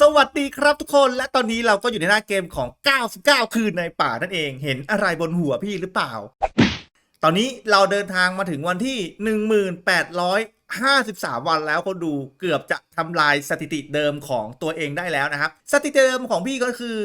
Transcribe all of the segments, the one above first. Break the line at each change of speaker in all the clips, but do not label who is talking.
สวัสดีครับทุกคนและตอนนี้เราก็อยู่ในหน้าเกมของ 99 คืนในป่านั่นเอง เห็นอะไรบนหัวพี่หรือเปล่า ตอนนี้เราเดินทางมาถึงวันที่ 1853 วันแล้วคนดูเกือบจะทำลายสถิติเดิมของตัวเองได้แล้วนะครับ สถิติเดิมของพี่ก็คือ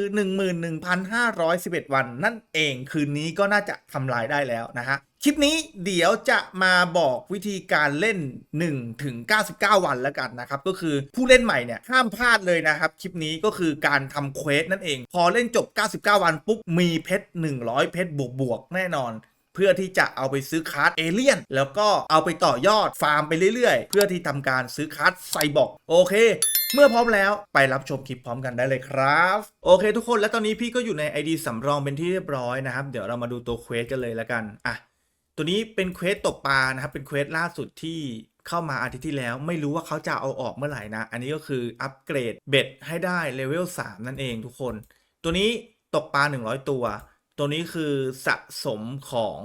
11,511 วันนั่นเองคืนนี้ก็น่าจะทำลายได้แล้วนะฮะ คลิปนี้เดี๋ยวจะมาบอกวิธีการเล่น 1 ถึง 99 วันแล้วกันนะครับ ก็คือผู้เล่นใหม่เนี่ยห้ามพลาดเลยนะครับ คลิปนี้ก็คือการทำเควสนั่นเอง พอเล่นจบ 99 วันปุ๊บ มีเพชร 100 เพชรบวกๆ แน่นอนเพื่อที่จะเอาไปซื้อคาร์ดเอเลี่ยน แล้วก็เอาไปต่อยอดฟาร์มไปเรื่อยๆ เพื่อที่ทำการซื้อคาร์ดไซบอร์กโอเค เมื่อพร้อมแล้วไปรับชมคลิปพร้อมกันได้เลยครับ โอเคทุกคนและตอนนี้พี่ก็อยู่ใน ID สำรองเป็นที่เรียบร้อยนะครับ เดี๋ยวเรามาดูตัวเควสกันเลยแล้วกันอะ ตัวนี้เป็นเควสตกปลานะครับ เป็นเควสล่าสุดที่เข้ามาอาทิตย์ที่แล้ว ไม่รู้ว่าเขาจะเอาออกเมื่อไหร่นะ อันนี้ก็คืออัปเกรดเบ็ดให้ได้เลเวล3นั่นเองทุกคน ตัวนี้ตกปลา 100 ตัว ตัวนี้คือสะสมของ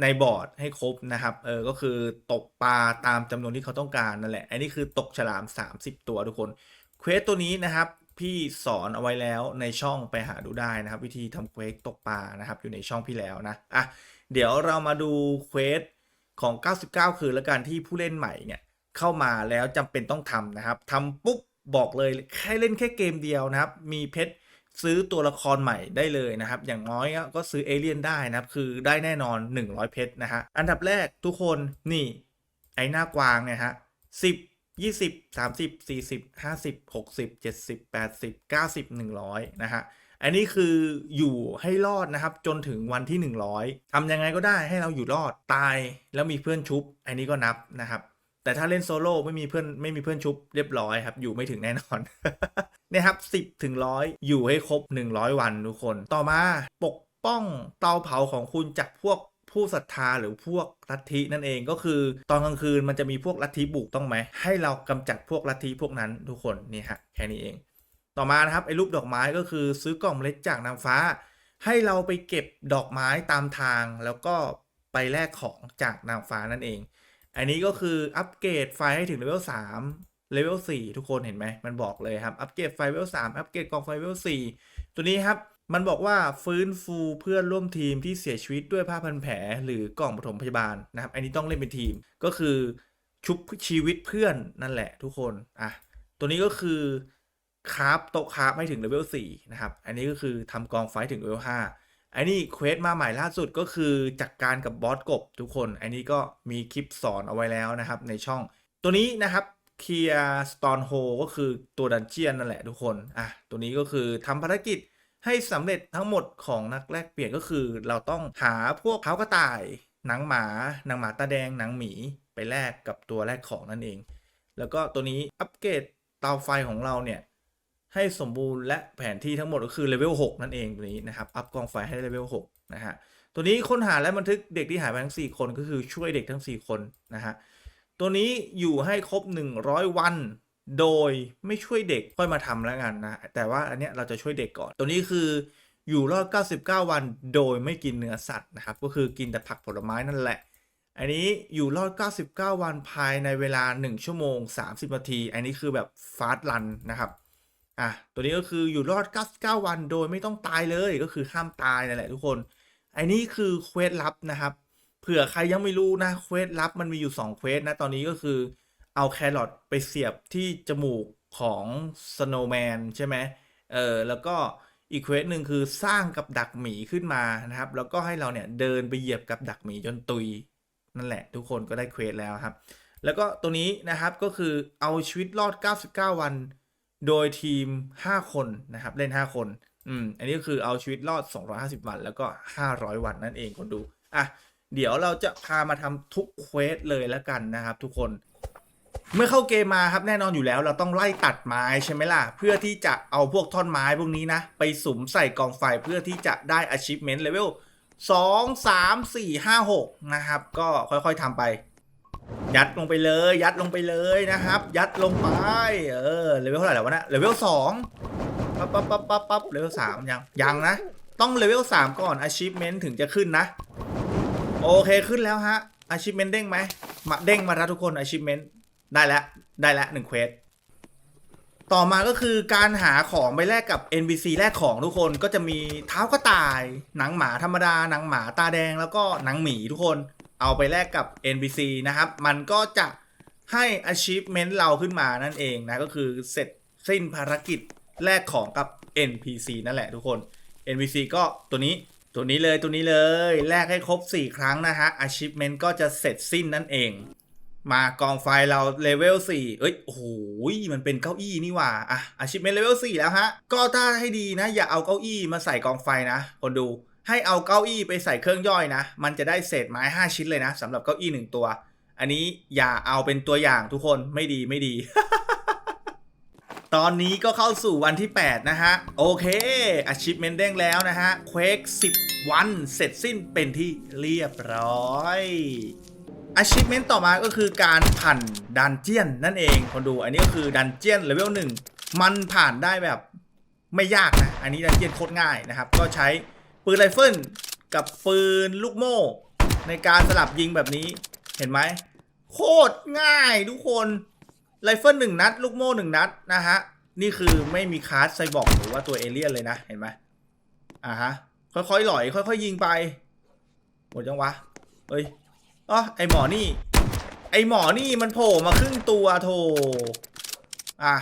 ในบอร์ดให้ครบนะครับ เออ ก็คือตกปลาตามจำนวนที่เขาต้องการนั่นแหละ อันนี้คือตกฉลาม 30 ตัวทุกคน เควสตัวนี้นะครับ พี่สอนเอาไว้แล้วในช่องไปหาดูได้นะครับ วิธีทำเควสตกปลานะครับ อยู่ในช่องพี่แล้วนะ อะ เดี๋ยวเรามาดูเควสของ 99 คืนแล้วกันที่ผู้เล่นใหม่เนี่ยเข้ามาแล้วจำเป็นต้องทำนะครับทำปุ๊บบอกเลยแค่เล่นแค่เกมเดียวนะครับ มีเพชรซื้อตัวละครใหม่ได้เลยนะครับ อย่างน้อยก็ซื้อเอเลี่ยนได้นะครับ คือได้แน่นอน 100 เพชรนะฮะ อันดับแรกทุกคนนี่ ไอ้หน้ากวางเนี่ยฮะ10 20 30 40 50 60 70 80 90 100นะฮะ อันนี้คืออยู่ให้รอดนะครับ จนถึงวันที่ 100ทำยังไงก็ได้ให้เราอยู่รอดตายแล้วมีเพื่อนชุบ อันนี้ก็นับนะครับ แต่ถ้าเล่นโซโล่ไม่มีเพื่อนไม่มีเพื่อนชุบเรียบร้อยครับ อยู่ไม่ถึงแน่นอนเนี่ยครับ 10 ถึงร้อยอยู่ให้ครบ 100 วันทุกคน ต่อมาปกป้องเตาเผาของคุณจากพวกผู้ศรัทธาหรือพวกลัทธินั่นเองก็คือตอนกลางคืนมันจะมีพวกลัทธิบุกต้องไหมให้เรากำจัดพวกลัทธิพวกนั้นทุกคนนี่ฮะแค่นี้เอง ต่อมานะครับไอ้รูปดอกไม้ก็คือซื้อกล่องเมล็ดจากนางฟ้า ให้เราไปเก็บดอกไม้ตามทางแล้วก็ไปแลกของจากนางฟ้านั่นเอง อันนี้ก็คืออัปเกรดไฟให้ถึงเลเวล3เลเวล4ทุกคนเห็นไหมมันบอกเลยครับอัปเกรดไฟเลเวล3อัปเกรดกล่องไฟเลเวล4ตัวนี้ครับมันบอกว่าฟื้นฟูเพื่อนร่วมทีมที่เสียชีวิตด้วยผ้าพันแผลหรือกล่องปฐมพยาบาลนะครับ อันนี้ต้องเล่นเป็นทีมก็คือชุบชีวิตเพื่อนนั่นแหละทุกคนอะตัวนี้ก็คือ คราฟโต๊ะคราฟให้ถึงเลเวล4นะครับ อันนี้ก็คือทำกองไฟถึงเลเวล5อันนี้เควสมาใหม่ล่าสุดก็คือจัดกการกับบอสกบทุกคน อันนี้ก็มีคลิปสอนเอาไว้แล้วนะครับในช่อง ตัวนี้นะครับเคลียร์สตอนโฮก็คือตัวดันเจียนนั่นแหละทุกคน อะ ตัวนี้ก็คือทำภารกิจให้สำเร็จทั้งหมดของนักแลกเปลี่ยนก็คือ เราต้องหาพวกเขากระต่าย หนังหมา หนังหมาตาแดง หนังหมีไปแลกกับตัวแลกของนั่นเอง แล้วก็ตัวนี้อัปเกรดเตาไฟของเราเนี่ย ให้สมบูรณ์และแผนที่ทั้งหมดก็คือเลเวล6นั่นเองตัวนี้นะครับ อัพกองไฟให้เลเวล6นะฮะ ตัวนี้ค้นหาและบันทึกเด็กที่หายไปทั้ง 4 คนก็คือช่วยเด็กทั้ง 4 คนนะฮะ ตัวนี้อยู่ให้ครบ 100 วัน โดยไม่ช่วยเด็กค่อยมาทำแล้วกันนะ แต่ว่าอันเนี้ยเราจะช่วยเด็กก่อน ตัวนี้คืออยู่รอด 99 วันโดยไม่กินเนื้อสัตว์นะครับ ก็คือกินแต่ผักผลไม้นั่นแหละ อันนี้อยู่รอด 99 วันภายในเวลา 1 ชั่วโมง 30 นาที อันนี้คือแบบฟาสต์รันนะครับ อะตัวนี้ก็คืออยู่รอด 99 วันโดยไม่ต้องตายเลยก็คือห้ามตายนั่นแหละทุกคนอันนี้คือเควสลับนะครับ เผื่อใครยังไม่รู้นะเควสลับมันมีอยู่2เควสนะตอนนี้ก็คือเอาแครอทไปเสียบที่จมูกของสโนว์แมนใช่ไหมเออแล้วก็อีกเควสหนึ่งคือสร้างกับดักหมีขึ้นมานะครับ แล้วก็ให้เราเนี่ยเดินไปเหยียบกับดักหมีจนตุยนั่นแหละ ทุกคนก็ได้เควสแล้วครับ แล้วก็ตัวนี้นะครับก็คือเอาชีวิตรอด 99 วัน โดยทีม 5 คนนะครับ เล่น 5 คน อืม อันนี้ก็คือเอาชีวิตรอด 250 วัน แล้วก็ 500 วันนั่นเองคนดู อะ เดี๋ยวเราจะพามาทำทุกเควสเลยแล้วกันนะครับ ทุกคน เมื่อเข้าเกมมาครับแน่นอนอยู่แล้ว เราต้องไล่ตัดไม้ใช่ไหมล่ะ เพื่อที่จะเอาพวกท่อนไม้พวกนี้นะ ไปสุมใส่กองไฟเพื่อที่จะได้ achievement level 2 3 4 5 6 นะครับ ก็ค่อยๆทำไป ยัดลงไปเลย ยัดลงไปเลยนะครับ ยัดลงไป เออเลเวลเท่าไหร่แล้ววะเนะเลเวลสองปั๊บปั๊บปั๊บปั๊บปั๊บเลเวลสามยังยังนะ ต้องเลเวลสามก่อน achievement ถึงจะขึ้นนะ โอเคขึ้นแล้วฮะ achievement เด้งไหมมาเด้งมาแล้วทุกคน achievement ได้แล้วได้แล้วหนึ่งเควสต่อมาก็คือการหาของไปแลกกับ NPC แลกของทุกคนก็จะมีเท้ากระต่าย หนังหมาธรรมดา หนังหมาตาแดงแล้วก็หนังหมีทุกคน เอาไปแลกกับ NPC นะครับ มันก็จะให้ achievement เราขึ้นมานั่นเองนะ ก็คือเสร็จสิ้นภารกิจแลกของกับ NPC นั่นแหละทุกคน NPC ก็ตัวนี้ตัวนี้เลยตัวนี้เลยแลกให้ครบ 4 ครั้งนะฮะ achievement ก็จะเสร็จสิ้นนั่นเอง มากองไฟเราเลเวล4เอ้ยโอ้โหมันเป็นเก้าอี้นี่หว่าอะอาชิพเมนเลเวล4แล้วฮะ ก็ถ้าให้ดีนะ อย่าเอาเก้าอี้มาใส่กองไฟนะคนดู ให้เอาเก้าอี้ไปใส่เครื่องย่อยนะ มันจะได้เศษไม้ 5 ชิ้นเลยนะสำหรับเก้าอี้ 1 ตัว อันนี้อย่าเอาเป็นตัวอย่างทุกคนไม่ดีไม่ดี ตอนนี้ก็เข้าสู่วันที่ 8 นะฮะ โอเค achievement เด้งแล้วนะฮะ Quake 10 วันเสร็จสิ้นเป็นที่เรียบร้อย achievement ต่อมาก็คือการผ่านดันเจียนนั่นเองคนดูอันนี้ก็คือดันเจียนเลเวล1มันผ่านได้แบบไม่ยากนะ อันนี้ดันเจียนโคตรง่ายนะครับ ก็ใช้ ปืนไรเฟิลกับปืนลูกโม่ ในการสลับยิงแบบนี้เห็นไหมโคตรง่ายทุกคนไรเฟิลหนึ่งนัด ลูกโม่หนึ่งนัดนะฮะนี่คือไม่มีคาร์ดไซบอร์กหรือว่าตัวเอเลี่ยนเลยนะ เห็นไหมอ่าฮะ ค่อยๆหลอย ค่อยๆยิงไป หมดยังวะเฮ้ยอ๋อไอหมอนี่ ไอหมอนี่มันโผล่มาครึ่งตัวโถอะ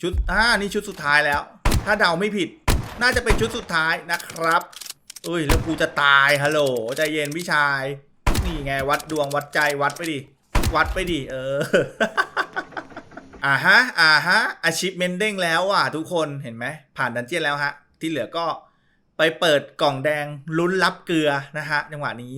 ชุดอ่านี่ชุดสุดท้ายแล้ว ถ้าเดาไม่ผิด น่าจะเป็นชุดสุดท้ายนะครับ เอ้ยแล้วกูจะตายฮัลโหลใจเย็นพี่ชาย นี่ไงวัดดวงวัดใจวัดไปดิ วัดไปดิเอออ่าฮะอ่าฮะอาชิพเมนเด้งแล้วอะทุกคนเห็นไหมผ่านดันเจียนแล้วฮะ ที่เหลือก็ไปเปิดกล่องแดงลุ้นรับเกลือนะฮะจังหวะนี้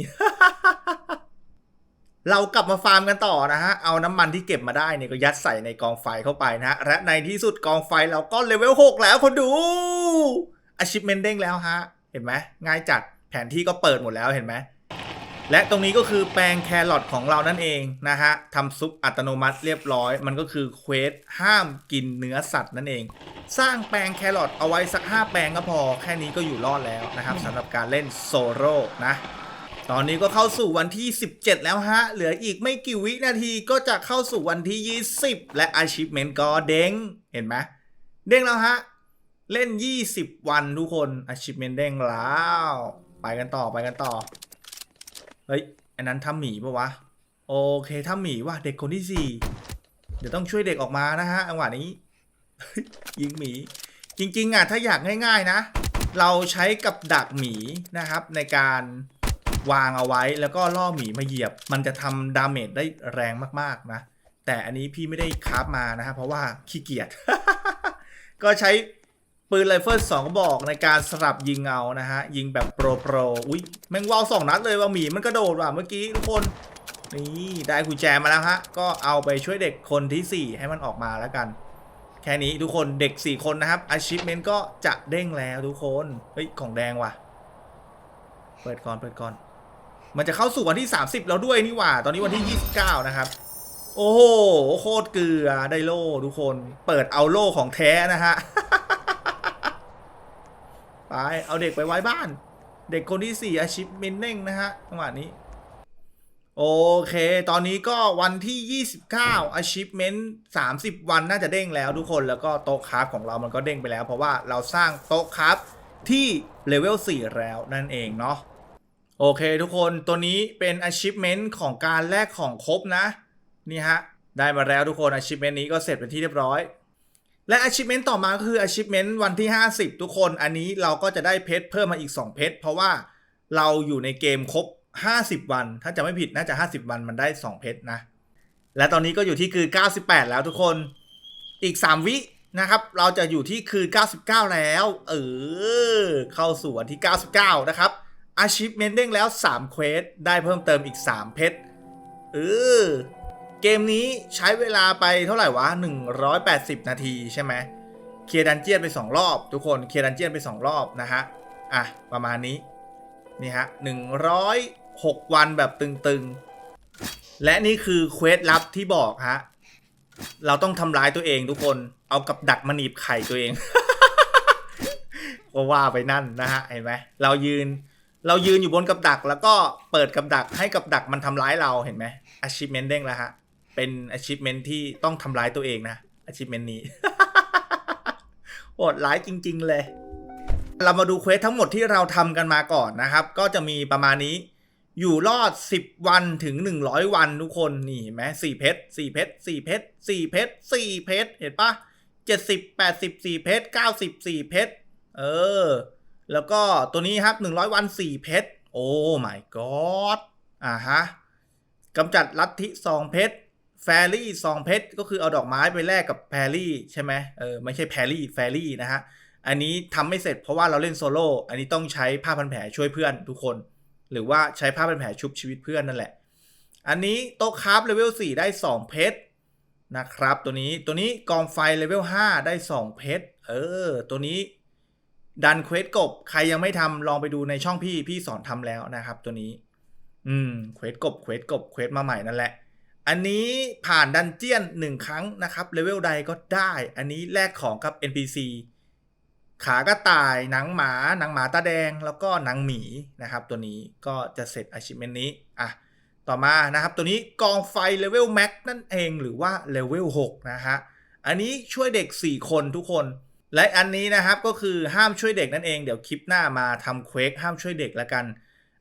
เรากลับมาฟาร์มกันต่อนะฮะ เอาน้ำมันที่เก็บมาได้เนี่ยก็ยัดใส่ในกองไฟเข้าไปนะฮะ และในที่สุดกองไฟเราก็เลเวล6แล้วคนดู achievement เด้งแล้วฮะ ห็นไหมง่ายจัดแผนที่ก็เปิดหมดแล้วเห็นไหมและตรงนี้ก็คือแปลงแครอทของเรานั่นเองนะฮะทำซุปอัตโนมัติเรียบร้อย มันก็คือเควสห้ามกินเนื้อสัตว์นั่นเอง สร้างแปลงแครอทเอาไว้สัก 5 แปลงก็พอ แค่นี้ก็อยู่รอดแล้วนะครับสำหรับการเล่นโซโล่นะ ตอนนี้ก็เข้าสู่วันที่ 17 แล้วฮะ เหลืออีกไม่กี่วินาทีก็จะเข้าสู่วันที่ 20 และ Achievement ก็เด้งเห็นไหมเด้งแล้วฮะ เล่น 20 วันทุกคน Achievement เด้งแล้ว ไปกันต่อไปกันต่อ เฮ้ย อันนั้นทำหมีปะวะ โอเคทำหมีว่ะเด็กคนที่ 4 เดี๋ยวต้องช่วยเด็กออกมานะฮะจังหวะนี้ ยิงหมี จริง ๆอะถ้าอยากง่าย ๆ นะ เราใช้กับดักหมีนะครับ ในการวางเอาไว้แล้วก็ล่อหมีมาเหยียบ มันจะทำดาเมจได้แรงมากๆนะ แต่อันนี้พี่ไม่ได้คราฟมานะครับเพราะว่าขี้เกียจก็ใช้ ปืนไรเฟิลสองกระบอกในการสลับยิงเอานะฮะ ยิงแบบโปรโปรอุ้ยแมงวาวสองนัดเลยว่าหมีมันกระโดดว่ะเมื่อกี้ทุกคน นี่ได้กุญแจมาแล้วฮะ ก็เอาไปช่วยเด็กคนที่ 4 ให้มันออกมาแล้วกัน แค่นี้ทุกคนเด็ก 4 คนนะครับ achievement ก็จะเด้งแล้วทุกคนเฮ้ยของแดงว่ะ เปิดก่อนเปิดก่อน มันจะเข้าสู่วันที่ 30 แล้วด้วยนี่หว่า ตอนนี้วันที่ 29 นะครับโอ้โหโคตรเกลือได้โล่ทุกคน เปิดเอาโล่ของแท้นะฮะ ไปเอาเด็กไปไว้บ้าน เด็กคนที่ 4 achievement เด้งนะฮะจังหวะนี้ โอเค ตอนนี้ก็วันที่ 29 achievement 30 วันน่าจะเด้งแล้วทุกคนแล้วก็โต๊ะคราฟของเรามันก็เด้งไปแล้ว เพราะว่าเราสร้างโต๊ะคราฟที่เลเวล4 แล้วนั่นเองเนาะโอเคทุกคนตัวนี้เป็น achievement ของการแลกของครบนะ นี่ฮะ ได้มาแล้วทุกคน achievement นี้ก็เสร็จเป็นที่เรียบร้อย และ achievement ต่อมาก็คือ achievement วันที่ 50 ทุกคนอันนี้เราก็จะได้เพชรเพิ่มมาอีก 2 เพชรเพราะว่าเราอยู่ในเกมครบ 50 วัน ถ้าจะไม่ผิดน่าจะ 50 วันมันได้ 2 เพชรนะ และตอนนี้ก็อยู่ที่คือ 98 แล้วทุกคนอีก 3 วินะครับ เราจะอยู่ที่คือ 99 แล้ว เออ เข้าสู่วันที่ 99 นะครับ achievement เด้งแล้ว3เควสได้เพิ่มเติมอีก 3 เพชรเออ เกมนี้ใช้เวลาไปเท่าไหร่วะ 180 นาทีใช่ไหมเคลียร์ดันเจียนไป 2 รอบ ทุกคนเคลียร์ดันเจียนไป 2 รอบนะฮะ อะ ประมาณนี้ นี่ฮะ 106 วันแบบตึงๆ และนี่คือเควสลับที่บอกฮะ เราต้องทำร้ายตัวเองทุกคน เอากับดักมาหนีบไข่ตัวเองก็ว่าไปนั่นนะฮะ เห็นไหมเรายืน เรายืนอยู่บนกับดักแล้วก็เปิดกับดักให้กับดักมันทำร้ายเราเห็นไหม achievement เด้งแล้วฮะ เป็น achievement ที่ต้องทำร้ายตัวเองนะ achievement นี้ โหดร้ายจริง ๆ เลย เรามาดูเควสทั้งหมดที่เราทำกันมาก่อนนะครับ ก็จะมีประมาณนี้ อยู่รอด 10 วันถึง 100 วันทุกคน นี่เห็นไหมสี่เพชรสี่เพชรสี่เพชรสี่เพชรสี่เพชรเห็นปะเจ็ดสิบแปดสิบสี่เพชรเก้าสิบสี่เพชรเออ แล้วก็ตัวนี้ครับ 100 วันสี่เพชรโอ้ my god อ่าฮะกำจัดลัทธิซองเพชร แฟรี่ซองเพชรก็คือเอาดอกไม้ไปแลกกับแพรี่ใช่ไหมเออไม่ใช่แพรี่แฟรี่นะฮะ อันนี้ทำไม่เสร็จเพราะว่าเราเล่นโซโล่อันนี้ต้องใช้ผ้าพันแผลช่วยเพื่อนทุกคน หรือว่าใช้ผ้าพันแผลชุบชีวิตเพื่อนนั่นแหละ อันนี้โต๊ะคราฟเลเวล4ได้ 2 เพชรนะครับตัวนี้ตัวนี้กองไฟเลเวล5ได้ 2 เพชรเออ ตัวนี้ดันเควสกบใครยังไม่ทำลองไปดูในช่องพี่พี่สอนทำแล้วนะครับ ตัวนี้ อืมเควสกบเควสกบเควสมาใหม่นั่นแหละ อันนี้ผ่านดันเจียนหนึ่งครั้งนะครับเลเวลใดก็ได้ อันนี้แลกของกับ NPC ขากระต่ายหนังหมา หนังหมาตาแดงแล้วก็หนังหมีนะครับ ตัวนี้ก็จะเสร็จ achievement นี้อะต่อมานะครับ ตัวนี้กองไฟเลเวลแม็กนั่นเองหรือว่าเลเวล6นะฮะอันนี้ช่วยเด็ก 4 คนทุกคน และอันนี้นะครับก็คือห้ามช่วยเด็กนั่นเองเดี๋ยวคลิปหน้ามาทำเควกห้ามช่วยเด็กแล้วกัน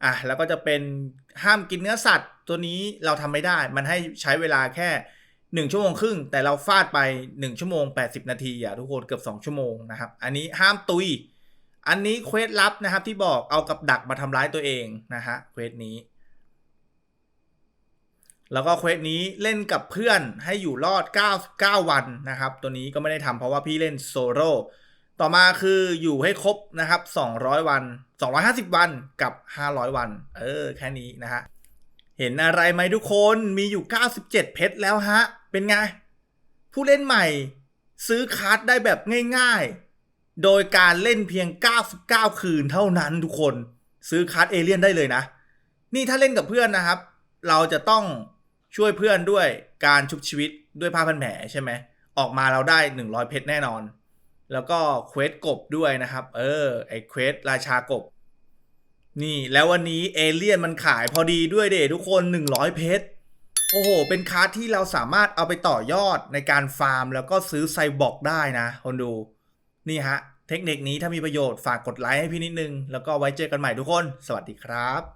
อะแล้วก็จะเป็นห้ามกินเนื้อสัตว์ ตัวนี้เราทำไม่ได้ มันให้ใช้เวลาแค่ 1 ชั่วโมงครึ่ง แต่เราฟาดไป 1 ชั่วโมง 80 นาทีอะทุกคนเกือบ 2 ชั่วโมงนะครับ อันนี้ห้ามตุย อันนี้เควสลับนะครับที่บอกเอากับดักมาทำร้ายตัวเองนะฮะเควสนี้ แล้วก็เควสนี้เล่นกับเพื่อนให้อยู่รอด 99 วันนะครับ ตัวนี้ก็ไม่ได้ทำเพราะว่าพี่เล่นโซโล่ ต่อมาคืออยู่ให้ครบนะครับ 200 วัน 250 วันกับ 500 วัน เออ แค่นี้นะฮะ เห็นอะไรไหมทุกคนมีอยู่ 97 เพชรแล้วฮะ เป็นไง ผู้เล่นใหม่ซื้อคัสได้แบบง่ายๆ โดยการเล่นเพียง 99 คืนเท่านั้นทุกคนซื้อคัสเอเลี่ยนได้เลยนะ นี่ถ้าเล่นกับเพื่อนนะครับ เราจะต้องช่วยเพื่อนด้วยการชุบชีวิตด้วยผ้าพันแผลใช่ไหมออกมาเราได้ 100 เพชรแน่นอน แล้วก็เควสกบด้วยนะครับ เออ ไอเควสราชากบ นี่แล้ววันนี้เอเลี่ยนมันขายพอดีด้วยเดทุกคน 100 เพชร โอ้โห เป็นคาร์ดที่เราสามารถเอาไปต่อยอดในการฟาร์ม แล้วก็ซื้อไซบอร์กได้นะคนดู นี่ฮะ เทคนิคนี้ถ้ามีประโยชน์ฝากกดไลค์ให้พี่นิดนึง แล้วก็ไว้เจอกันใหม่ทุกคน สวัสดีครับ